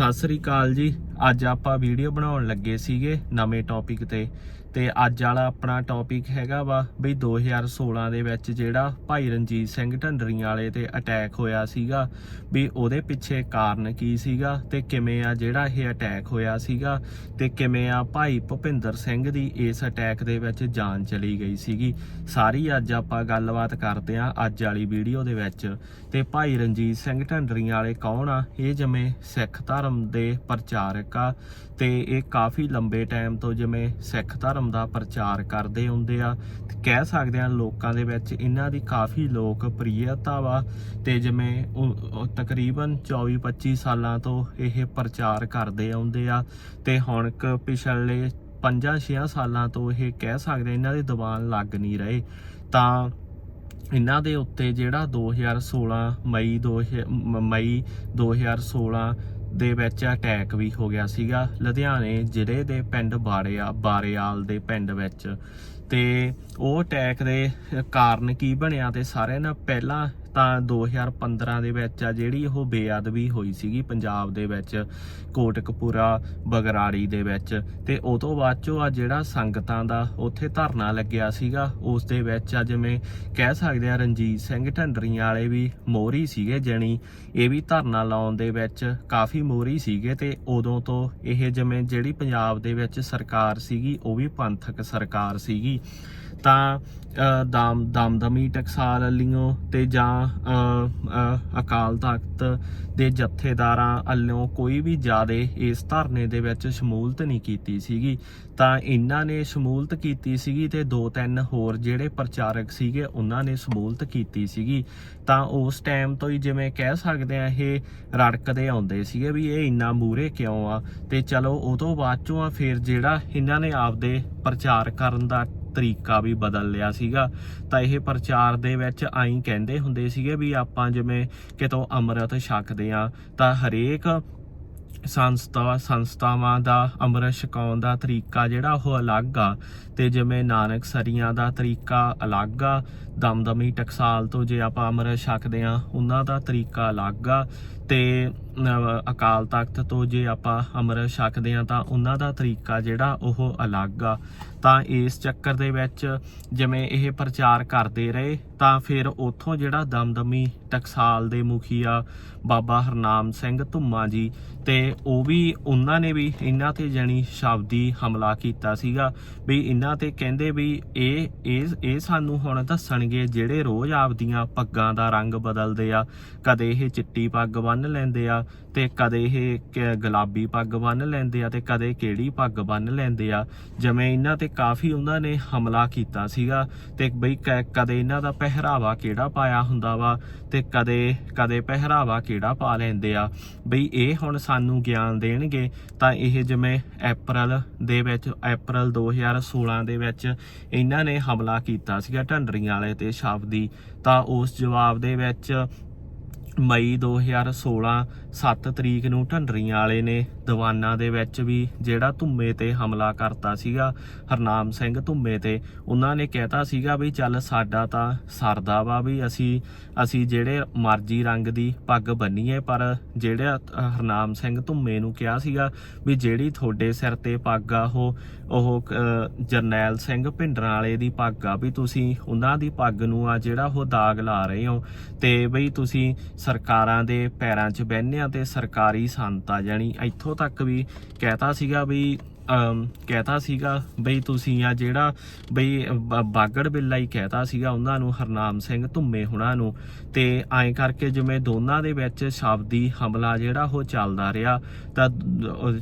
ਸਤਿ ਸ੍ਰੀ ਅਕਾਲ ਜੀ। ਅੱਜ ਆਪਾਂ ਵੀਡੀਓ ਬਣਾਉਣ ਲੱਗੇ ਸੀਗੇ ਨਵੇਂ ਟੌਪਿਕ ਤੇ ਤੇ ਅੱਜ ਵਾਲਾ ਆਪਣਾ ਟੌਪਿਕ ਹੈਗਾ ਵਾ ਬਈ 2016 ਦੇ ਵਿੱਚ ਜਿਹੜਾ ਭਾਈ ਰਣਜੀਤ ਸਿੰਘ ਢੰਡਰੀਆਂ ਵਾਲੇ ਤੇ ਅਟੈਕ ਹੋਇਆ ਸੀਗਾ ਵੀ ਉਹਦੇ ਪਿੱਛੇ ਕਾਰਨ ਕੀ ਸੀਗਾ ਤੇ ਕਿਵੇਂ ਆ ਜਿਹੜਾ ਇਹ ਅਟੈਕ ਹੋਇਆ ਸੀਗਾ ਤੇ ਕਿਵੇਂ ਆ ਭਾਈ ਭੁਪਿੰਦਰ ਸਿੰਘ ਦੀ ਇਸ ਅਟੈਕ ਦੇ ਵਿੱਚ ਜਾਨ ਚਲੀ ਗਈ ਸੀਗੀ। ਸਾਰੀ ਅੱਜ ਆਪਾਂ ਗੱਲਬਾਤ ਕਰਦੇ ਆ ਅੱਜ ਵਾਲੀ ਵੀਡੀਓ ਦੇ ਵਿੱਚ। ਤੇ ਭਾਈ ਰਣਜੀਤ ਸਿੰਘ ਢੰਡਰੀਆਂ ਵਾਲੇ ਕੌਣ ਆ? ਇਹ ਜਿਵੇਂ ਸਿੱਖ ਧਰਮ ਦੇ ਪ੍ਰਚਾਰਕ ਆ ਤੇ ਇਹ ਕਾਫੀ ਲੰਬੇ ਟਾਈਮ ਤੋਂ ਜਿਵੇਂ ਸਿੱਖ ਧਰਮ ਦਾ ਪ੍ਰਚਾਰ ਕਰਦੇ ਹੁੰਦੇ ਆ, ਤੇ ਕਹਿ ਸਕਦੇ ਆ ਲੋਕਾਂ ਦੇ ਵਿੱਚ ਇਹਨਾਂ ਦੀ ਕਾਫੀ ਲੋਕ ਪ੍ਰਿਯਤਾ ਵਾ, ਤੇ ਜਿਵੇਂ ਤਕਰੀਬਨ 24-25 ਸਾਲਾਂ ਤੋਂ ਇਹ ਪ੍ਰਚਾਰ ਕਰਦੇ ਆਉਂਦੇ ਆ, ਤੇ ਹੁਣ ਕ ਪਿਛਲੇ 5-6 ਸਾਲਾਂ ਤੋਂ ਇਹ ਕਹਿ ਸਕਦੇ ਇਹਨਾਂ ਦੇ ਦੀਵਾਨ ਲੱਗ ਨਹੀਂ ਰਹੇ। ਤਾਂ ਇਹਨਾਂ ਦੇ ਉੱਤੇ ਜਿਹੜਾ 2016 ਮਈ 2000 ਮ- ਮਈ 2016 ਦੇ ਵਿੱਚ ਅਟੈਕ ਵੀ ਹੋ ਗਿਆ ਸੀਗਾ ਲੁਧਿਆਣੇ ਜ਼ਿਲ੍ਹੇ ਦੇ ਪਿੰਡ ਬਾੜਿਆ ਬਾਰੇਆਲ ਦੇ ਪਿੰਡ ਵਿੱਚ। ਤੇ ਉਹ ਅਟੈਕ ਦੇ ਕਾਰਨ ਕੀ ਬਣਿਆ ਤੇ ਸਾਰਿਆਂ ਨਾਲ ਪਹਿਲਾਂ ਤਾਂ 2015 ਦੇ ਵਿੱਚ ਆ, ਜਿਹੜੀ ਉਹ ਬੇਅਦਬੀ ਹੋਈ ਸੀਗੀ ਪੰਜਾਬ ਦੇ ਵਿੱਚ, ਕੋਟਕਪੂਰਾ, ਬਗਰਾੜੀ ਦੇ ਵਿੱਚ। ਤੇ ਉਹ ਤੋਂ ਬਾਅਦ ਚੋਂ ਆ ਜਿਹੜਾ ਸੰਗਤਾਂ ਦਾ ਉੱਥੇ ਧਰਨਾ ਲੱਗਿਆ ਸੀਗਾ, ਉਸ ਦੇ ਵਿੱਚ ਆ ਜਿਵੇਂ ਕਹਿ ਸਕਦੇ ਆ ਰਣਜੀਤ ਸਿੰਘ ਢੰਡਰੀਆਂ ਵਾਲੇ ਵੀ ਮੋਹਰੀ ਸੀਗੇ ਜਣੀ। ਇਹ ਵੀ ਧਰਨਾ ਲਾਉਣ ਦੇ ਵਿੱਚ ਕਾਫੀ ਮੋਹਰੀ ਸੀਗੇ ਤੇ ਉਦੋਂ ਤੋਂ ਇਹ ਜਿਵੇਂ ਜਿਹੜੀ ਪੰਜਾਬ ਦੇ ਵਿੱਚ ਸਰਕਾਰ ਸੀਗੀ, ਉਹ ਵੀ ਪੰਥਕ ਸਰਕਾਰ ਸੀਗੀ। ਤਾਂ ਦਾਮ, ਦਮਦਮੀ ਟਕਸਾਲ ਵੱਲੋਂ ਤੇ ਜਾਂ ਅਕਾਲ ਤਖਤ ਦੇ ਜਥੇਦਾਰਾਂ ਵੱਲੋਂ ਕੋਈ ਵੀ ਜਿਆਦੇ ਇਸ ਧਰਨੇ ਦੇ ਵਿੱਚ ਸ਼ਮੂਲਤ ਨਹੀਂ ਕੀਤੀ ਸੀਗੀ। ਤਾਂ ਇਹਨਾਂ ਨੇ ਸ਼ਮੂਲਤ ਕੀਤੀ ਸੀਗੀ ਤੇ ਦੋ ਤਿੰਨ ਹੋਰ ਜਿਹੜੇ ਪ੍ਰਚਾਰਕ ਸੀਗੇ ਉਹਨਾਂ ਨੇ ਸ਼ਮੂਲਤ ਕੀਤੀ ਸੀਗੀ। ਤਾਂ ਉਸ ਟਾਈਮ ਤੋਂ ਹੀ ਜਿਵੇਂ ਕਹਿ ਸਕਦੇ ਆ ਇਹ ਰੜਕਦੇ ਆਉਂਦੇ ਸੀਗੇ ਵੀ ਇਹ ਇੰਨਾ ਮੂਰੇ ਕਿਉਂ ਆ? ਤੇ ਚਲੋ ਉਹ ਤੋਂ ਬਾਅਦ ਚੋਂ ਆ, ਫਿਰ ਜਿਹੜਾ ਇਹਨਾਂ ਨੇ ਆਪਦੇ ਪ੍ਰਚਾਰ ਕਰਨ ਦਾ ਤਰੀਕਾ ਵੀ ਬਦਲ ਲਿਆ ਸੀਗਾ। ਤਾਂ ਇਹ ਪ੍ਰਚਾਰ ਦੇ ਵਿੱਚ ਆਈ ਕਹਿੰਦੇ ਹੁੰਦੇ ਸੀਗੇ ਵੀ ਆਪਾਂ ਜਿਵੇਂ ਕਿਤੋਂ ਅੰਮ੍ਰਿਤ ਛਕਦੇ ਆ, ਤਾਂ ਹਰੇਕ ਸੰਸਥਾ, ਸੰਸਥਾਵਾਂ ਦਾ ਅੰਮ੍ਰਿਤ ਛਕਾਉਣ ਦਾ ਤਰੀਕਾ ਜਿਹੜਾ ਉਹ ਅਲੱਗ ਆ। ਤੇ ਜਿਵੇਂ ਨਾਨਕ ਸਰੀਆਂ ਦਾ ਤਰੀਕਾ ਅਲੱਗ ਆ, ਦਮਦਮੀ ਟਕਸਾਲ ਤੋਂ ਜੇ ਆਪਾਂ ਅੰਮ੍ਰਿਤ ਛਕਦੇ ਆ, ਉਹਨਾਂ ਦਾ ਤਰੀਕਾ ਅਲੱਗ ਆ। ਤੇ ਅਕਾਲ ਤਖਤ ਤੋਂ ਜੇ ਆਪਾਂ ਅੰਮ੍ਰਿਤ ਛਕਦੇ ਆ ਤਾਂ ਉਹਨਾਂ ਦਾ ਤਰੀਕਾ ਜਿਹੜਾ ਉਹ ਅਲੱਗ ਆ। ਤਾਂ ਇਸ ਚੱਕਰ ਦੇ ਵਿੱਚ ਜਿਵੇਂ ਇਹ ਪ੍ਰਚਾਰ ਕਰਦੇ ਰਹੇ, ਤਾਂ ਫਿਰ ਉੱਥੋਂ ਜਿਹੜਾ ਦਮਦਮੀ ਟਕਸਾਲ ਦੇ ਮੁਖੀਆ ਬਾਬਾ ਹਰਨਾਮ ਸਿੰਘ ਧੁੰਮਾ ਜੀ ਤੇ ਉਹ ਵੀ ਉਹਨਾਂ ਨੇ ਵੀ ਇਹਨਾਂ ਤੇ ਜਣੀ ਸ਼ਬਦੀ ਹਮਲਾ ਕੀਤਾ ਸੀਗਾ ਵੀ ਇਹਨਾਂ ਤੇ ਕਹਿੰਦੇ ਵੀ ਇਹ ਇਹ ਇਹ ਸਾਨੂੰ ਹੁਣ ਦੱਸਣਗੇ ਜਿਹੜੇ ਰੋਜ਼ ਆਪਦੀਆਂ ਪੱਗਾਂ ਦਾ ਰੰਗ ਬਦਲਦੇ ਆ, ਕਦੇ ਇਹ ਚਿੱਟੀ ਪੱਗ ਬੰਨ ਲੈਂਦੇ ਆ ਤੇ ਕਦੇ ਇਹ ਗੁਲਾਬੀ ਪੱਗ ਬੰਨ ਲੈਂਦੇ ਆ ਤੇ ਕਦੇ ਕਿਹੜੀ ਪੱਗ ਬੰਨ ਲੈਂਦੇ ਆ। ਜਿਵੇਂ ਇਹਨਾਂ ਤੇ ਕਾਫੀ ਉਹਨਾਂ ਨੇ ਹਮਲਾ ਕੀਤਾ ਸੀਗਾ ਤੇ ਬਈ ਕ- ਕਦੇ ਇਹਨਾਂ ਦਾ ਪਹਿਰਾਵਾ ਕਿਹੜਾ ਪਾਇਆ ਹੁੰਦਾ ਵਾ ਤੇ ਕਦੇ ਕਦੇ ਪਹਿਰਾਵਾ ਕਿਹੜਾ ਪਾ ਲੈਂਦੇ ਆ। ਬਈ ਇਹ ਹੁਣ ਸਾਨੂੰ ਗਿਆਨ ਦੇਣਗੇ ਤਾਂ ਇਹ ਜਿਵੇਂ ਅਪ੍ਰੈਲ ਦੇ ਵਿੱਚ ਅਪ੍ਰੈਲ 2016 ਦੇ ਵਿੱਚ ਇਹਨਾਂ ਨੇ ਹਮਲਾ ਕੀਤਾ ਸੀਗਾ ਢੰਡਰੀਆਂ ਵਾਲੇ ਤੇ ਸ਼ਬਦੀ ਤਾਂ ਉਸ ਜਵਾਬ ਦੇ ਵਿੱਚ ਮਈ 2016 7 ਤਰੀਕ ਨੂੰ ਢੰਡਰੀਆਂ ਵਾਲੇ ਨੇ ਦੀਵਾਨਾਂ ਦੇ ਵਿੱਚ ਵੀ ਜਿਹੜਾ ਧੁੰਮੇ ਤੇ ਹਮਲਾ ਕਰਤਾ ਸੀਗਾ, ਹਰਨਾਮ ਸਿੰਘ ਧੁੰਮੇ ਤੇ। ਉਹਨਾਂ ਨੇ ਕਹਿਤਾ ਸੀਗਾ ਵੀ ਚੱਲ ਸਾਡਾ ਤਾਂ ਸਰਦਾ ਵਾ ਵੀ ਅਸੀਂ ਅਸੀਂ ਜਿਹੜੇ ਮਰਜ਼ੀ ਰੰਗ ਦੀ ਪੱਗ ਬੰਨੀਏ, ਪਰ ਜਿਹੜਾ ਹਰਨਾਮ ਸਿੰਘ ਧੁੰਮੇ ਨੂੰ ਕਿਹਾ ਸੀਗਾ ਵੀ ਜਿਹੜੀ ਤੁਹਾਡੇ ਸਿਰ ਤੇ ਪੱਗ ਆ, ਉਹ ਉਹ ਜਰਨੈਲ ਸਿੰਘ ਭਿੰਡਰਾਂ ਵਾਲੇ ਦੀ ਪੱਗ ਆ, ਵੀ ਤੁਸੀਂ ਉਹਨਾਂ ਦੀ ਪੱਗ ਨੂੰ ਆ ਜਿਹੜਾ ਉਹ ਦਾਗ ਲਾ ਰਹੇ ਹੋ। ਤੇ ਬਈ ਤੁਸੀਂ ਸਰਕਾਰਾਂ ਦੇ ਪੈਰਾਂ 'ਚ ਬਹਿੰਦੇ ਆ ਤੇ ਸਰਕਾਰੀ ਸੰਤ ਆ ਜਾਣੀ ਇੱਥੋਂ ਤੱਕ ਵੀ ਕਹਿਤਾ ਸੀਗਾ ਵੀ ਕਹਿਤਾ ਸੀਗਾ ਬਈ ਤੁਸੀਂ ਆ ਜਿਹੜਾ ਬਈ ਬਾਗੜ ਬਿੱਲਾ ਹੀ ਕਹਿਤਾ ਸੀਗਾ ਉਹਨਾਂ ਨੂੰ ਹਰਨਾਮ ਸਿੰਘ ਧੁੰਮੇ ਹੁਣਾਂ ਨੂੰ। ਤੇ ਐਂ ਕਰਕੇ ਜਿਵੇਂ ਦੋਨਾਂ ਦੇ ਵਿੱਚ ਸ਼ਬਦੀ ਹਮਲਾ ਜਿਹੜਾ ਉਹ ਚੱਲਦਾ ਰਿਹਾ, ਤਾਂ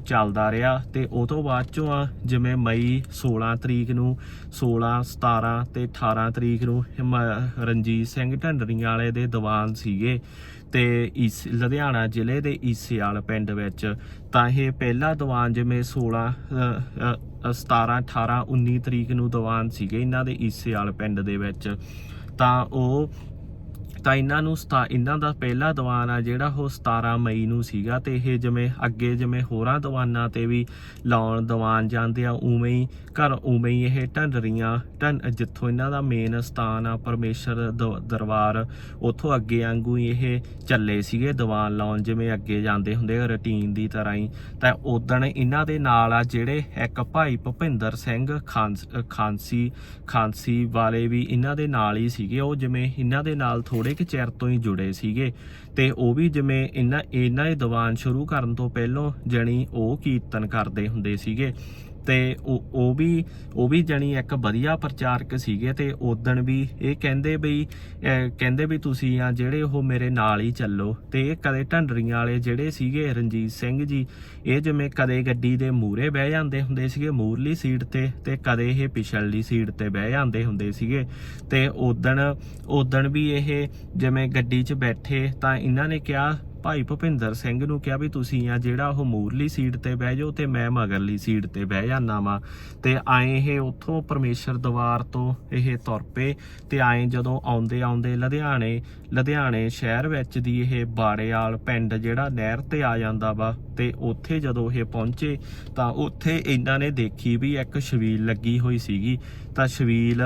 ਚੱਲਦਾ ਰਿਹਾ ਤੇ ਉਹ ਤੋਂ ਬਾਅਦ ਚੋਂ ਆ ਜਿਵੇਂ ਮਈ 16 ਤਰੀਕ ਨੂੰ 16 17 ਤੇ 18 ਤਰੀਕ ਨੂੰ ਹਿਮ- ਰਣਜੀਤ ਸਿੰਘ ਢੰਡਰੀਆਂ ਵਾਲੇ ਦੇ ਦੀਵਾਨ ਸੀਗੇ। ਤੇ ਇਸ ਲੁਧਿਆਣਾ ਜ਼ਿਲ੍ਹੇ ਦੇ ਈਸੇਵਾਲ ਪਿੰਡ ਵਿੱਚ ਤਾਂ ਇਹ ਪਹਿਲਾ ਦੀਵਾਨ ਜਿਵੇਂ 16 ਅ, ਅ, 17 18 19 ਤਰੀਕ ਨੂੰ ਦੀਵਾਨ ਸੀਗੇ ਇਹਨਾਂ ਦੇ ਈਸੇਵਾਲ ਪਿੰਡ ਦੇ ਵਿੱਚ। ਤਾਂ ਉਹ ਤਾਂ ਇਹਨਾਂ ਨੂੰ ਸਤਾ ਇਹਨਾਂ ਦਾ ਪਹਿਲਾ ਦੀਵਾਨ ਆ ਜਿਹੜਾ ਉਹ 17 ਮਈ ਨੂੰ ਸੀਗਾ ਤੇ ਇਹ ਜਿਵੇਂ ਅੱਗੇ ਜਿਵੇਂ ਹੋਰਾਂ ਦੀਵਾਨਾਂ ਤੇ ਵੀ ਲਾਉਣ ਦੀਵਾਨ ਜਾਂਦੇ ਆ ਉਵੇਂ ਹੀ ਘਰ ਉਵੇਂ ਹੀ ਇਹ ਢੰਡਰੀਆਂ ਢੰ ਜਿੱਥੋਂ ਇਹਨਾਂ ਦਾ ਮੇਨ ਸਥਾਨ ਆ ਪਰਮੇਸ਼ਰ ਦਰਬਾਰ, ਉੱਥੋਂ ਅੱਗੇ ਵਾਂਗੂ ਹੀ ਇਹ ਚੱਲੇ ਸੀਗੇ ਦੀਵਾਨ ਲਾਉਣ, ਜਿਵੇਂ ਅੱਗੇ ਜਾਂਦੇ ਹੁੰਦੇ ਰੁਟੀਨ ਦੀ ਤਰ੍ਹਾਂ ਹੀ। ਤਾਂ ਉਦਣ ਇਹਨਾਂ ਦੇ ਨਾਲ ਆ ਜਿਹੜੇ ਇੱਕ ਭਾਈ ਭੁਪਿੰਦਰ ਸਿੰਘ ਖਾਂਸ, ਖਾਂਸੀ ਖਾਂਸੀ ਵਾਲੇ ਵੀ ਇਹਨਾਂ ਦੇ ਨਾਲ ਹੀ ਸੀਗੇ। ਉਹ ਜਿਵੇਂ ਇਹਨਾਂ ਦੇ ਨਾਲ ਥੋੜੇ ਕਿ ਚਿਰ ਤੋਂ ਹੀ ਜੁੜੇ ਸੀਗੇ। ਤੇ ਉਹ ਵੀ ਜਿਵੇਂ ਇਹਨਾਂ ਇਹਨਾਂ ਦੇ ਦੀਵਾਨ ਸ਼ੁਰੂ ਕਰਨ ਤੋਂ ਪਹਿਲਾਂ ਜਣੀ ਉਹ ਕੀਰਤਨ ਕਰਦੇ ਹੁੰਦੇ ਸੀਗੇ। ਤੇ ਉਹ ਉਹ ਵੀ ਉਹ ਵੀ ਜਣੀ ਇੱਕ ਵਧੀਆ ਪ੍ਰਚਾਰਕ ਸੀਗੇ ਤੇ ਉਦਣ ਵੀ ਇਹ ਕਹਿੰਦੇ ਵੀ ਕਹਿੰਦੇ ਵੀ ਤੁਸੀਂ ਆ ਜਿਹੜੇ ਉਹ ਮੇਰੇ ਨਾਲ ਹੀ ਚੱਲੋ ਤੇ ਇਹ ਕਦੇ ਢੰਡਰੀਆਂ ਵਾਲੇ ਜਿਹੜੇ ਸੀਗੇ ਰਣਜੀਤ ਸਿੰਘ ਜੀ, ਇਹ ਜਿਵੇਂ ਕਦੇ ਗੱਡੀ ਦੇ ਮੂਹਰੇ ਬਹਿ ਜਾਂਦੇ ਹੁੰਦੇ ਸੀਗੇ ਮੂਰਲੀ ਸੀਟ ਤੇ ਤੇ ਕਦੇ ਇਹ ਪਿਛਲਲੀ ਸੀਟ ਤੇ ਬਹਿ ਜਾਂਦੇ ਹੁੰਦੇ ਸੀਗੇ ਤੇ ਉਦਣ ਉਦਣ ਵੀ ਇਹ ਜਿਵੇਂ ਗੱਡੀ 'ਚ ਬੈਠੇ ਤਾਂ ਇਹਨਾਂ ਨੇ ਕਿਹਾ ਭਾਈ ਭੁਪਿੰਦਰ ਸਿੰਘ ਨੂੰ ਕਿਹਾ ਵੀ ਤੁਸੀਂ ਆ ਜਿਹੜਾ ਉਹ ਮੂਰਲੀ ਸੀਟ ਤੇ ਬਹਿ ਜਾਓ ਤੇ ਮੈਂ ਮਗਰਲੀ ਸੀਟ ਤੇ ਬਹਿ ਜਾਣਾ ਵਾ। ਤੇ ਆਏ ਇਹ ਉੱਥੋਂ ਪਰਮੇਸ਼ਰ ਦਵਾਰ ਤੋਂ ਇਹ ਤੁਰ ਪਏ ਤੇ ਆਏ ਜਦੋਂ ਆਉਂਦੇ ਆਉਂਦੇ ਲੁਧਿਆਣੇ ਲੁਧਿਆਣੇ ਸ਼ਹਿਰ ਵਿੱਚ ਦੀ ਇਹ ਬਾੜੇਵਾਲ ਪਿੰਡ ਜਿਹੜਾ ਨਹਿਰ ਤੇ ਆ ਜਾਂਦਾ ਵਾ ਤੇ ਉੱਥੇ ਜਦੋਂ ਇਹ ਪਹੁੰਚੇ ਤਾਂ ਉੱਥੇ ਇਹਨਾਂ ਨੇ ਦੇਖੀ ਵੀ ਇੱਕ ਛਬੀਲ ਲੱਗੀ ਹੋਈ ਸੀਗੀ ਤਾਂ ਛਬੀਲ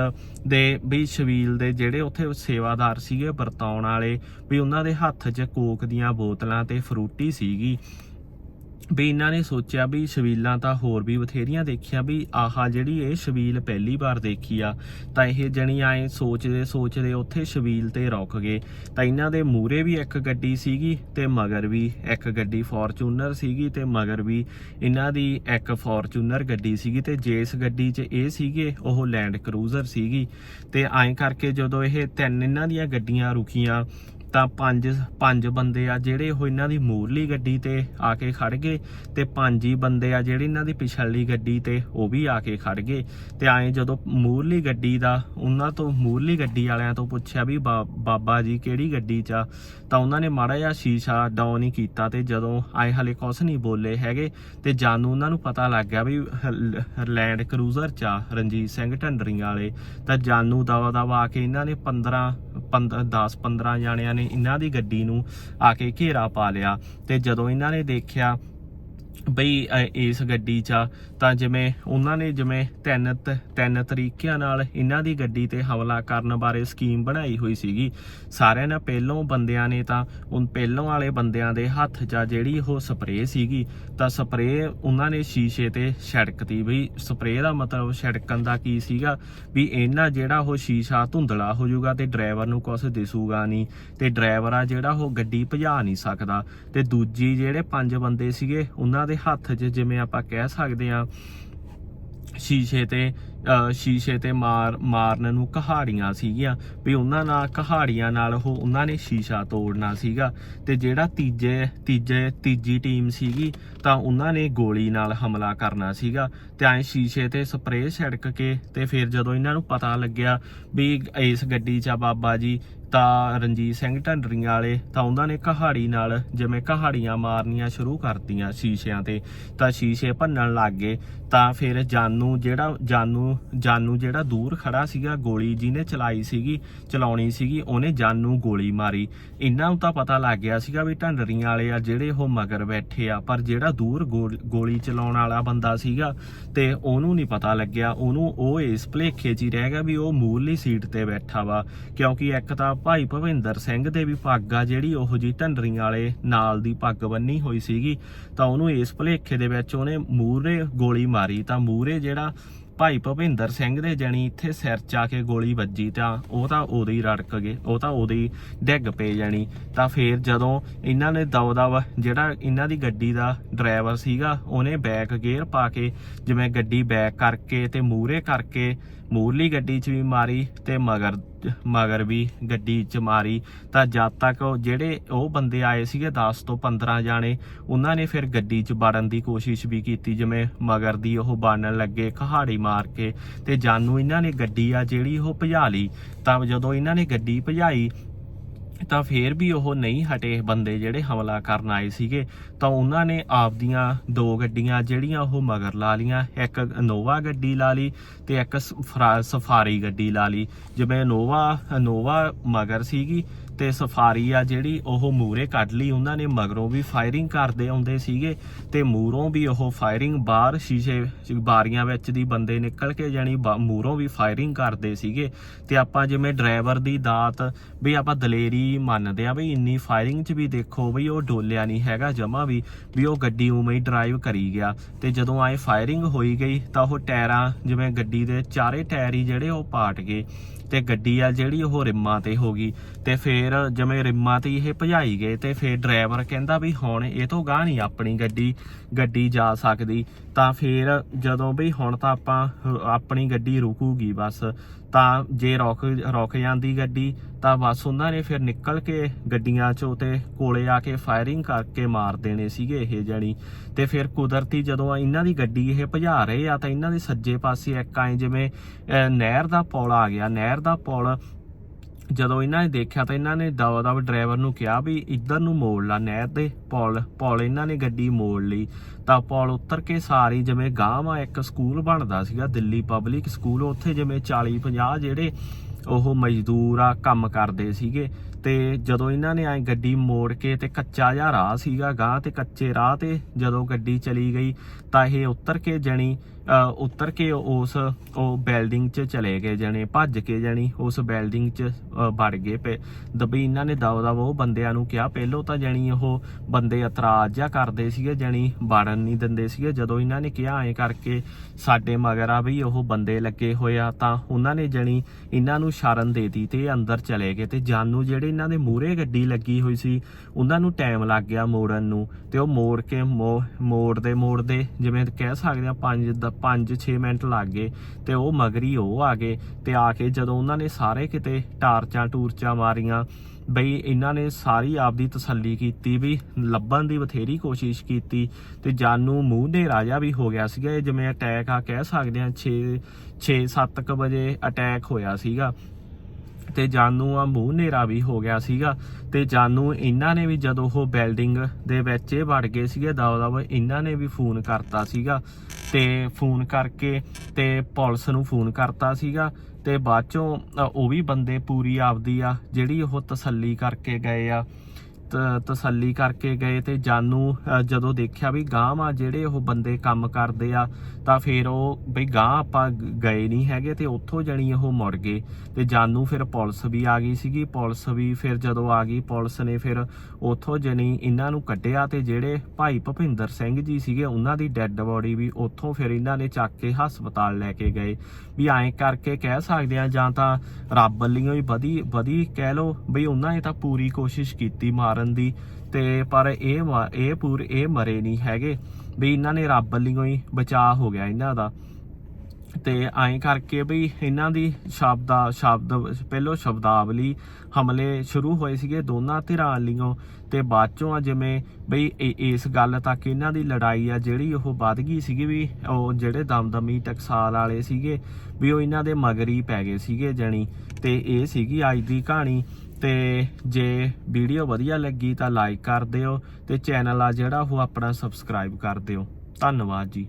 ਦੇ, ਵੀ ਛਬੀਲ ਦੇ ਜਿਹੜੇ ਉੱਥੇ ਸੇਵਾਦਾਰ ਸੀਗੇ ਵਰਤਾਉਣ ਵਾਲੇ, ਵੀ ਉਹਨਾਂ ਦੇ ਹੱਥ 'ਚ ਕੋਕ ਦੀਆਂ ਬੋਤਲਾਂ ਤੇ ਫਰੂਟੀ ਸੀਗੀ। ਵੀ ਇਹਨਾਂ ਨੇ ਸੋਚਿਆ ਵੀ ਛਬੀਲਾਂ ਤਾਂ ਹੋਰ ਵੀ ਬਥੇਰੀਆਂ ਦੇਖੀਆਂ ਵੀ ਆਹਾ ਜਿਹੜੀ ਇਹ ਛਬੀਲ ਪਹਿਲੀ ਵਾਰ ਦੇਖੀ ਆ, ਤਾਂ ਇਹ ਜਣੀ ਆਏ ਸੋਚਦੇ ਸੋਚਦੇ ਉੱਥੇ ਛਬੀਲ ਤੇ ਰੁਕ ਗਏ। ਤਾਂ ਇਹਨਾਂ ਦੇ ਮੂਹਰੇ ਵੀ ਇੱਕ ਗੱਡੀ ਸੀਗੀ ਤੇ ਮਗਰ ਵੀ ਇੱਕ ਗੱਡੀ ਫੋਰਚੂਨਰ ਸੀਗੀ ਤੇ ਮਗਰ ਵੀ ਇਹਨਾਂ ਦੀ ਇੱਕ ਫੋਰਚੂਨਰ ਗੱਡੀ ਸੀਗੀ ਤੇ ਜਿਸ ਗੱਡੀ 'ਚ ਇਹ ਸੀਗੇ, ਉਹ ਲੈਂਡ ਕਰੂਜ਼ਰ ਸੀਗੀ। ਤੇ ਐਂ ਕਰਕੇ ਜਦੋਂ ਇਹ ਤਿੰਨ ਇਹਨਾਂ ਦੀਆਂ ਗੱਡੀਆਂ ਰੁਕੀਆਂ ਤਾਂ ਪੰਜ ਪੰਜ ਬੰਦੇ ਆ ਜਿਹੜੇ ਉਹ ਇਹਨਾਂ ਦੀ ਮੂਰਲੀ ਗੱਡੀ ਤੇ ਆ ਕੇ ਖੜ ਗਏ ਤੇ ਪੰਜ ਹੀ ਬੰਦੇ ਆ ਜਿਹੜੇ ਇਹਨਾਂ ਦੀ ਪਿਛਲੀ ਗੱਡੀ ਤੇ ਉਹ ਵੀ ਆ ਕੇ ਖੜ ਗਏ। ਤੇ ਆਏ ਜਦੋਂ ਮੂਰਲੀ ਗੱਡੀ ਦਾ ਉਹਨਾਂ ਤੋਂ, ਮੂਰਲੀ ਗੱਡੀ ਵਾਲਿਆਂ ਤੋਂ ਪੁੱਛਿਆ ਵੀ ਬਾ- ਬਾਬਾ ਜੀ ਕਿਹੜੀ ਗੱਡੀ 'ਚ ਆ, ਤਾਂ ਉਹਨਾਂ ਨੇ ਮਾੜਾ ਜਿਹਾ ਸ਼ੀਸ਼ਾ ਡਾਊਨ ਹੀ ਕੀਤਾ ਤੇ ਜਦੋਂ ਆਏ ਹਲੇ ਕੁਛ ਨਹੀਂ ਬੋਲੇ ਹੈਗੇ ਤੇ ਜਾਨੂ ਉਹਨਾਂ ਨੂੰ ਪਤਾ ਲੱਗ ਗਿਆ ਵੀ ਲੈਂਡ ਕਰੂਜ਼ਰ 'ਚ ਆ ਰਣਜੀਤ ਸਿੰਘ ਢੰਡਰੀਆਂ ਵਾਲੇ। ਤਾਂ ਜਾਨੂ ਦਵਾ ਦਵਾ ਆ ਕੇ ਇਹਨਾਂ ਨੇ 15 15 10 15 ਜਾਣਿਆਂ ਨੇ ਇਹਨਾਂ ਦੀ ਗੱਡੀ ਨੂੰ ਆ ਕੇ ਘੇਰਾ ਪਾ ਲਿਆ ਤੇ ਜਦੋਂ ਇਹਨਾਂ ਨੇ ਦੇਖਿਆ ਬਈ ਇਸ ਗੱਡੀ 'ਚ ਤਾਂ ਜਿਵੇਂ ਉਹਨਾਂ ਨੇ ਜਿਵੇਂ ਤਿੰਨ ਤ- ਤਿੰਨ ਤਰੀਕਿਆਂ ਨਾਲ ਇਹਨਾਂ ਦੀ ਗੱਡੀ ਤੇ ਹਮਲਾ ਕਰਨ ਬਾਰੇ ਸਕੀਮ ਬਣਾਈ ਹੋਈ ਸੀਗੀ। ਸਾਰਿਆਂ ਨੇ ਪਹਿਲੋਂ ਬੰਦਿਆਂ ਨੇ ਤਾਂ ਉਹ ਪਹਿਲੋਂ ਵਾਲੇ ਬੰਦਿਆਂ ਦੇ ਹੱਥ 'ਚ ਜਿਹੜੀ ਉਹ ਸਪਰੇਅ ਸੀਗੀ। ਤਾਂ ਸਪਰੇਅ ਉਹਨਾਂ ਨੇ ਸ਼ੀਸ਼ੇ ਤੇ ਛਿੜਕਤੀ ਬਈ। ਸਪਰੇਅ ਦਾ ਮਤਲਬ ਛਿੜਕਣ ਦਾ ਕੀ ਸੀਗਾ? ਵੀ ਇਹਨਾਂ ਜਿਹੜਾ ਉਹ ਸ਼ੀਸ਼ਾ ਧੁੰਦਲਾ ਹੋ ਜਾਊਗਾ ਤੇ ਡਰਾਈਵਰ ਨੂੰ ਕੁਝ ਦਿਸੂਗਾ ਨਹੀਂ। ਤੇ ਡਰਾਈਵਰ ਆ ਜਿਹੜਾ ਉਹ ਗੱਡੀ ਭਜਾ ਨਹੀਂ ਸਕਦਾ। ਤੇ ਦੂਜੀ ਜਿਹੜੇ ਪੰਜ ਬੰਦੇ ਸੀਗੇ, ਉਹਨਾਂ ਦੇ ਹੱਥ 'ਚ ਜਿਵੇਂ ਆਪਾਂ ਕਹਿ ਸਕਦੇ ਆ ਸ਼ੀਸ਼ੇ ਤੇ ਸ਼ੀਸ਼ੇ ਤੇ ਮਾਰ, ਮਾਰਨ ਨੂੰ ਕਹਾੜੀਆਂ ਸੀਗੀਆਂ, ਵੀ ਉਹਨਾਂ ਨਾਲ ਕਹਾੜੀਆਂ ਨਾਲ ਉਹ ਉਹਨਾਂ ਨੇ ਸ਼ੀਸ਼ਾ ਤੋੜਨਾ ਸੀਗਾ ਤੇ ਜਿਹੜਾ ਤੀਜੇ ਤੀਜੇ, ਤੀਜੀ ਟੀਮ ਸੀਗੀ ਤਾਂ ਉਹਨਾਂ ਨੇ ਗੋਲੀ ਨਾਲ ਹਮਲਾ ਕਰਨਾ ਸੀਗਾ ਤੇ ਐ ਸ਼ੀਸ਼ੇ ਤੇ ਸਪਰੇਅ ਛਿੜਕ ਕੇ ਤੇ ਫਿਰ ਜਦੋਂ ਇਹਨਾਂ ਨੂੰ ਪਤਾ ਲੱਗਿਆ ਵੀ ਇਸ ਗੱਡੀ 'ਚ ਬਾਬਾ ਜੀ ਤਾਂ ਰਣਜੀਤ ਸਿੰਘ ਢੰਡਰੀਆਂ ਵਾਲੇ ਤਾਂ ਉਹਨਾਂ ਨੇ ਕਹਾੜੀ ਨਾਲ ਜਿਵੇਂ ਕਹਾੜੀਆਂ ਮਾਰਨੀਆਂ ਸ਼ੁਰੂ ਕਰਤੀਆਂ ਸ਼ੀਸ਼ਿਆਂ ਤੇ, ਤਾਂ ਸ਼ੀਸ਼ੇ ਭੰਨਣ ਲੱਗ ਗਏ, ਤਾਂ ਫਿਰ ਜਾਨੂ ਜਿਹੜਾ, ਜਾਨੂ ਜਾਨੂ ਜਿਹੜਾ ਦੂਰ ਖੜਾ ਸੀਗਾ, ਗੋਲੀ ਜਿਹਨੇ ਚਲਾਈ ਸੀਗੀ, ਚਲਾਉਣੀ ਸੀਗੀ, ਉਹਨੇ ਜਾਨੂ ਗੋਲੀ ਮਾਰੀ। ਇਹਨਾਂ ਨੂੰ ਤਾਂ ਪਤਾ ਲੱਗ ਗਿਆ ਸੀਗਾ ਵੀ ਢੰਡਰੀਆਂ ਵਾਲੇ ਆ ਜਿਹੜੇ ਉਹ ਮਗਰ ਬੈਠੇ ਆ, ਪਰ ਜਿਹੜਾ ਦੂਰ ਗੋਲ- ਗੋਲੀ ਚਲਾਉਣ ਵਾਲਾ ਬੰਦਾ ਸੀਗਾ ਤੇ ਉਹਨੂੰ ਨਹੀਂ ਪਤਾ ਲੱਗਿਆ, ਉਹਨੂੰ ਉਹ ਇਸ ਭਲੇਖੇ 'ਚ ਹੀ ਰਹਿ ਗਿਆ ਵੀ ਉਹ ਮੂਰਲੀ ਸੀਟ ਤੇ ਬੈਠਾ ਵਾ, ਕਿਉਂਕਿ ਇੱਕ ਤਾਂ ਭਾਈ ਭਵਿੰਦਰ ਸਿੰਘ ਦੇ ਵੀ ਪੱਗ ਆ ਜਿਹੜੀ ਉਹ ਜੀ ਢੰਡਰੀਆਂ ਵਾਲੇ ਨਾਲ ਦੀ ਪੱਗ ਬੰਨੀ ਹੋਈ ਸੀਗੀ। ਤਾਂ ਉਹਨੂੰ ਇਸ ਭਲੇਖੇ ਦੇ ਵਿੱਚ ਉਹਨੇ ਮੂਹਰੇ ਗੋਲੀ ਮਾਰੀ। ਤਾਂ ਮੂਹਰੇ ਜਿਹੜਾ ਭਾਈ ਭਵਿੰਦਰ ਸਿੰਘ ਦੇ ਜਣੀ ਇੱਥੇ ਸਿਰ 'ਚ ਆ ਕੇ ਗੋਲੀ ਵੱਜੀ ਤਾਂ ਉਹ ਤਾਂ ਉਦੋਂ ਹੀ ਰੜਕ ਗਏ। ਉਹ ਤਾਂ ਉਦੋਂ ਹੀ ਡਿੱਗ ਪਏ ਜਾਣੀ। ਤਾਂ ਫੇਰ ਜਦੋਂ ਇਹਨਾਂ ਨੇ ਦਵ ਦਵ ਜਿਹੜਾ ਇਹਨਾਂ ਦੀ ਗੱਡੀ ਦਾ ਡਰਾਈਵਰ ਸੀਗਾ, ਉਹਨੇ ਬੈਕ ਗੇਅਰ ਪਾ ਕੇ ਜਿਵੇਂ ਗੱਡੀ ਬੈਕ ਕਰਕੇ ਤੇ ਮੂਹਰੇ ਕਰਕੇ ਮੂਰਲੀ ਗੱਡੀ 'ਚ ਵੀ ਮਾਰੀ ਤੇ ਮਗਰ ਮਗਰ ਵੀ ਗੱਡੀ 'ਚ ਮਾਰੀ। ਤਾਂ ਜਦ ਤੱਕ ਜਿਹੜੇ ਉਹ ਬੰਦੇ ਆਏ ਸੀਗੇ 10 ਤੋਂ 15 ਜਾਣੇ, ਉਹਨਾਂ ਨੇ ਫਿਰ ਗੱਡੀ 'ਚ ਵੜਨ ਦੀ ਕੋਸ਼ਿਸ਼ ਵੀ ਕੀਤੀ, ਜਿਵੇਂ ਮਗਰ ਦੀ ਉਹ ਬਾਣਨ ਲੱਗੇ ਕਹਾੜੀ ਮਾਰ ਕੇ। ਤੇ ਜਾਨੂ ਇਹਨਾਂ ਨੇ ਗੱਡੀ ਆ ਜਿਹੜੀ ਉਹ ਭਜਾ ਲਈ। ਤਾਂ ਜਦੋਂ ਇਹਨਾਂ ਨੇ ਗੱਡੀ ਭਜਾਈ ਤਾਂ ਫੇਰ ਵੀ ਉਹ ਨਹੀਂ ਹਟੇ ਬੰਦੇ ਜਿਹੜੇ ਹਮਲਾ ਕਰਨ ਆਏ ਸੀਗੇ। ਤਾਂ ਉਹਨਾਂ ਨੇ ਆਪਦੀਆਂ ਦੋ ਗੱਡੀਆਂ ਜਿਹੜੀਆਂ ਉਹ ਮਗਰ ਲਾ ਲੀਆਂ ਇੱਕ ਇਨੋਵਾ ਗੱਡੀ ਲਾ ਲਈ ਤੇ ਇੱਕ ਸਫਰਾ- ਸਫਾਰੀ ਗੱਡੀ ਲਾ ਲਈ। ਜਿਵੇਂ ਇਨੋਵਾ ਇਨੋਵਾ ਮਗਰ ਸੀਗੀ ਤੇ ਸਫਾਰੀ ਆ ਜਿਹੜੀ ਉਹ ਮੂਰੇ ਕੱਢ ਲਈ। ਉਹਨਾਂ ਨੇ ਮਗਰੋਂ ਵੀ ਫਾਇਰਿੰਗ ਕਰਦੇ ਆਉਂਦੇ ਸੀਗੇ ਤੇ ਮੂਰੋਂ ਵੀ ਉਹ ਫਾਇਰਿੰਗ ਬਾਹਰ ਸ਼ੀਸ਼ੇ ਬਾਰੀਆਂ ਵਿੱਚ ਦੀ ਬੰਦੇ ਨਿਕਲ ਕੇ ਜਾਨੀ ਮੂਰੋਂ ਵੀ ਫਾਇਰਿੰਗ ਕਰਦੇ ਸੀਗੇ। ਤੇ ਆਪਾਂ ਜਿਵੇਂ ਡਰਾਈਵਰ ਦੀ ਦਾਤ ਵੀ ਆਪਾਂ ਦਲੇਰੀ ਮੰਨਦੇ ਆ ਵੀ ਇੰਨੀ ਫਾਇਰਿੰਗ 'ਚ ਵੀ ਦੇਖੋ ਵੀ ਉਹ ਡੋਲਿਆ ਨਹੀਂ ਹੈਗਾ ਜਮਾ ਵੀ ਵੀ ਉਹ ਗੱਡੀ ਉਵੇਂ ਹੀ ਡਰਾਈਵ ਕਰੀ ਗਿਆ। ਤੇ ਜਦੋਂ ਆਏ ਫਾਇਰਿੰਗ ਹੋਈ ਗਈ ਤਾਂ ਉਹ ਟਾਇਰਾਂ ਜਿਵੇਂ ਗੱਡੀ ਦੇ ਚਾਰੇ ਟਾਇਰ ਹੀ ਜਿਹੜੇ ਉਹ ਪਾਟ ਗਏ। ਤੇ ਗੱਡੀ ਆ ਜਿਹੜੀ ਉਹ ਰਿੰਮਾਂ ਤੇ ਹੋ ਗਈ ਤੇ ਫਿਰ ਜਿਵੇਂ ਰਿੰਮਾਂ ਤੇ ਇਹ ਭਜਾਈ ਗਏ ਤੇ ਫਿਰ ਡਰਾਈਵਰ ਕਹਿੰਦਾ ਵੀ ਹੁਣ ਇਹ ਤੋਂ ਗਾਹ ਨਹੀਂ ਆਪਣੀ ਗੱਡੀ ਗੱਡੀ ਜਾ ਸਕਦੀ। ਤਾਂ ਫਿਰ ਜਦੋਂ ਵੀ ਹੁਣ ਤਾਂ ਆਪਾਂ ਆਪਣੀ ਗੱਡੀ ਰੁਕੂਗੀ ਬਸ ਤਾਂ ਜੇ ਰੋਕ ਰੋਕ ਜਾਂਦੀ ਗੱਡੀ, ਤਾਂ ਬਸ ਉਹਨਾਂ ਨੇ ਫਿਰ ਨਿਕਲ ਕੇ ਗੱਡੀਆਂ ਚੋਂ ਤੇ ਕੋਲੇ ਆ ਕੇ ਫਾਇਰਿੰਗ ਕਰਕੇ ਮਾਰ ਦੇਣੇ ਸੀਗੇ ਇਹ ਜਣੀ। ਤੇ ਫਿਰ ਕੁਦਰਤੀ ਜਦੋਂ ਇਹਨਾਂ ਦੀ ਗੱਡੀ ਇਹ ਭਜਾ ਰਹੇ ਆ, ਤਾਂ ਇਹਨਾਂ ਦੇ ਸੱਜੇ ਪਾਸੇ ਇੱਕ ਐ ਜਿਵੇਂ ਨਹਿਰ ਦਾ ਪੁਲ ਆ ਗਿਆ। ਨਹਿਰ ਦਾ ਪੁਲ ਜਦੋਂ ਇਹਨਾਂ ਨੇ ਦੇਖਿਆ ਤਾਂ ਇਹਨਾਂ ਨੇ ਦਵਾ ਦਵ ਡਰਾਈਵਰ ਨੂੰ ਕਿਹਾ ਵੀ ਇੱਧਰ ਨੂੰ ਮੋੜ ਲਾ ਨਹਿਰ ਦੇ ਪੁਲ ਪੁਲ ਇਹਨਾਂ ਨੇ ਗੱਡੀ ਮੋੜ ਲਈ। ਤਾਂ ਪੁਲ ਉੱਤਰ ਕੇ ਸਾਰੀ ਜਿਵੇਂ ਗਾਂਵ ਆ ਇੱਕ ਸਕੂਲ ਬਣਦਾ ਸੀਗਾ, ਦਿੱਲੀ ਪਬਲਿਕ ਸਕੂਲ। ਉੱਥੇ ਜਿਵੇਂ 40 50 ਜਿਹੜੇ ਉਹ ਮਜ਼ਦੂਰ ਆ, ਕੰਮ ਕਰਦੇ ਸੀਗੇ। ਤੇ ਜਦੋਂ ਇਹਨਾਂ ਨੇ ਐ ਗੱਡੀ ਮੋੜ ਕੇ ਤੇ ਕੱਚਾ ਜਿਹਾ ਰਾਹ ਸੀਗਾ ਗਾਂ ਤੇ ਕੱਚੇ ਰਾਹ ਤੇ ਜਦੋਂ ਗੱਡੀ ਚਲੀ ਗਈ, ਤਾਂ ਇਹ ਉੱਤਰ ਕੇ ਜਣੀ ਉੱਤਰ ਕੇ ਉਸ, ਉਹ ਬਿਲਡਿੰਗ 'ਚ ਚਲੇ ਗਏ ਜਣੇ, ਭੱਜ ਕੇ ਜਣੀ, ਉਸ ਬਿਲਡਿੰਗ 'ਚ ਵੜ ਗਏ ਪਏ। ਦਬੀ ਇਹਨਾਂ ਨੇ ਦਬ ਦਵ ਉਹ ਬੰਦਿਆਂ ਨੂੰ ਕਿਹਾ, ਪਹਿਲੋਂ ਤਾਂ ਜਣੀ ਉਹ ਬੰਦੇ ਇਤਰਾਜ਼ ਜਿਹਾ ਕਰਦੇ ਸੀਗੇ, ਜਣੀ ਵੜਨ ਨਹੀਂ ਦਿੰਦੇ ਸੀਗੇ। ਜਦੋਂ ਇਹਨਾਂ ਨੇ ਕਿਹਾ, ਐਂ ਕਰਕੇ ਸਾਡੇ ਮਗਰ ਆ ਵੀ ਉਹ ਬੰਦੇ ਲੱਗੇ ਹੋਏ ਆ, ਤਾਂ ਉਹਨਾਂ ਨੇ ਜਣੀ ਇਹਨਾਂ ਨੂੰ ਸ਼ਰਨ ਦੇਤੀ ਤੇ ਇਹ ਅੰਦਰ ਚਲੇ ਗਏ ਤੇ ਜਾਨੂ ਜਿਹੜੇ ਇਹਨਾਂ ਦੇ ਮੂਹਰੇ ਗੱਡੀ ਲੱਗੀ ਹੋਈ ਸੀ, ਉਹਨਾਂ ਨੂੰ ਟਾਈਮ ਲੱਗ ਗਿਆ ਮੋੜਨ ਨੂੰ ਤੇ ਉਹ ਮੋੜ ਕੇ ਮੋ- ਮੋੜਦੇ ਮੋੜਦੇ ਜਿਵੇਂ ਕਹਿ ਸਕਦੇ ਆ 5 5-6 ਮਿੰਟ ਲੱਗ ਗਏ ਤੇ ਉਹ ਮਗਰੀ ਉਹ ਆ ਗਏ ਤੇ ਆ ਕੇ ਜਦੋਂ ਉਹਨਾਂ ਨੇ ਸਾਰੇ ਕਿਤੇ ਟਾਰਚਾਂ, ਟੂਰਚਾਂ ਮਾਰੀਆਂ, ਬਈ ਇਹਨਾਂ ਨੇ ਸਾਰੀ ਆਪਦੀ ਤਸੱਲੀ ਕੀਤੀ, ਵੀ ਲੱਭਣ ਦੀ ਬਥੇਰੀ ਕੋਸ਼ਿਸ਼ ਕੀਤੀ ਤੇ ਜਾਨੂ ਮੂੰਹ ਦੇ ਰਾਜਾ ਵੀ ਹੋ ਗਿਆ ਸੀਗਾ, ਇਹ ਜਿਵੇਂ ਅਟੈਕ ਆ, ਕਹਿ ਸਕਦੇ ਆ 6 6-7 ਵਜੇ ਅਟੈਕ ਹੋਇਆ ਸੀਗਾ। ਤੇ ਜਾਨੂ ਆ ਮੂੰਹ ਨੇਰਾ ਵੀ ਹੋ ਗਿਆ ਸੀਗਾ ਤੇ ਜਾਨੂ ਇਹਨਾਂ ਨੇ ਵੀ ਜਦੋਂ ਉਹ ਬਿਲਡਿੰਗ ਦੇ ਵਿੱਚ ਇਹ ਵੜ ਗਏ ਸੀਗੇ ਦਵਾ ਦਵਾ ਇਹਨਾਂ ਨੇ ਵੀ ਫੋਨ ਕਰਤਾ ਸੀਗਾ ਤੇ ਫੋਨ ਕਰਕੇ ਤੇ ਪੁਲਿਸ ਨੂੰ ਫੋਨ ਕਰਤਾ ਸੀਗਾ ਤੇ ਬਾਅਦ ਚੋਂ ਉਹ ਵੀ ਬੰਦੇ ਪੂਰੀ ਆਪਦੀ ਆ, ਜਿਹੜੀ ਉਹ ਤਸੱਲੀ ਕਰਕੇ ਗਏ ਆ। ਤਸੱਲੀ ਕਰਕੇ ਗਏ ਤੇ ਜਾਨੂ ਜਦੋਂ ਦੇਖਿਆ ਵੀ ਗਾਂਵ ਆ ਜਿਹੜੇ ਉਹ ਬੰਦੇ ਕੰਮ ਕਰਦੇ ਆ ਤਾਂ ਫਿਰ ਉਹ ਬਈ ਗਾਂ ਆਪਾਂ ਗਏ ਨਹੀਂ ਹੈਗੇ ਤੇ ਉੱਥੋਂ ਜਣੀ ਉਹ ਮੁੜ ਗਏ। ਤੇ ਜਾਨੂ ਫਿਰ ਪੁਲਿਸ ਵੀ ਆ ਗਈ ਸੀਗੀ। ਪੁਲਿਸ ਵੀ ਫਿਰ ਜਦੋਂ ਆ ਗਈ, ਪੁਲਿਸ ਨੇ ਫਿਰ ਉੱਥੋਂ ਜਣੀ ਇਹਨਾਂ ਨੂੰ ਕੱਢਿਆ ਤੇ ਜਿਹੜੇ ਭਾਈ ਭੁਪਿੰਦਰ ਸਿੰਘ ਜੀ ਸੀਗੇ, ਉਹਨਾਂ ਦੀ ਡੈੱਡ ਬੋਡੀ ਵੀ ਉੱਥੋਂ ਫਿਰ ਇਹਨਾਂ ਨੇ ਚੱਕ ਕੇ ਹਸਪਤਾਲ ਲੈ ਕੇ ਗਏ। ਵੀ ਐਂ ਕਰਕੇ ਕਹਿ ਸਕਦੇ ਆ ਜਾਂ ਤਾਂ ਰੱਬ ਵੱਲੋਂ ਹੀ ਵਧੀ ਵਧੀ ਕਹਿ ਲੋ ਬਈ ਉਹਨਾਂ ਨੇ ਤਾਂ ਪੂਰੀ ਕੋਸ਼ਿਸ਼ ਕੀਤੀ ਮਾਰਨ ਦੀ। ਤੇ ਪਰ ਇਹ ਮਾ- ਇਹ ਪੂਰ, ਇਹ ਮਰੇ ਨਹੀਂ ਹੈਗੇ। ਵੀ ਇਹਨਾਂ ਨੇ ਰੱਬ ਵੱਲੋਂ ਹੀ ਬਚਾਅ ਹੋ ਗਿਆ ਇਹਨਾਂ ਦਾ। ਤੇ ਐਂ ਕਰਕੇ ਵੀ ਇਹਨਾਂ ਦੀ ਸ਼ਬਦਾ, ਸ਼ਬਦ, ਪਹਿਲੋ ਸ਼ਬਦਾਵਲੀ ਹਮਲੇ ਸ਼ੁਰੂ ਹੋਏ ਸੀਗੇ ਦੋਨਾਂ ਧਿਰਾਂ ਵੱਲੋਂ ਤੇ ਬਾਅਦ ਚੋਂ ਆ ਜਿਵੇਂ ਬਈ ਇਸ ਗੱਲ ਤੱਕ ਇਹਨਾਂ ਦੀ ਲੜਾਈ ਆ ਜਿਹੜੀ ਉਹ ਵੱਧ ਗਈ ਸੀਗੀ ਵੀ ਉਹ ਜਿਹੜੇ ਦਮਦਮੀ ਟਕਸਾਲ ਵਾਲੇ ਸੀਗੇ ਵੀ ਉਹ ਇਹਨਾਂ ਦੇ ਮਗਰੀ ਪੈ ਗਏ ਸੀਗੇ ਜਣੀ। ਤੇ ਇਹ ਸੀਗੀ ਅੱਜ ਦੀ ਕਹਾਣੀ। ਤੇ ਜੇ ਵੀਡੀਓ ਵਧੀਆ ਲੱਗੀ ਤਾਂ ਲਾਈਕ ਕਰ ਦਿਓ ਤੇ ਚੈਨਲ ਆ ਜਿਹੜਾ ਉਹ ਆਪਣਾ ਸਬਸਕ੍ਰਾਈਬ ਕਰ ਦਿਓ। ਧੰਨਵਾਦ ਜੀ।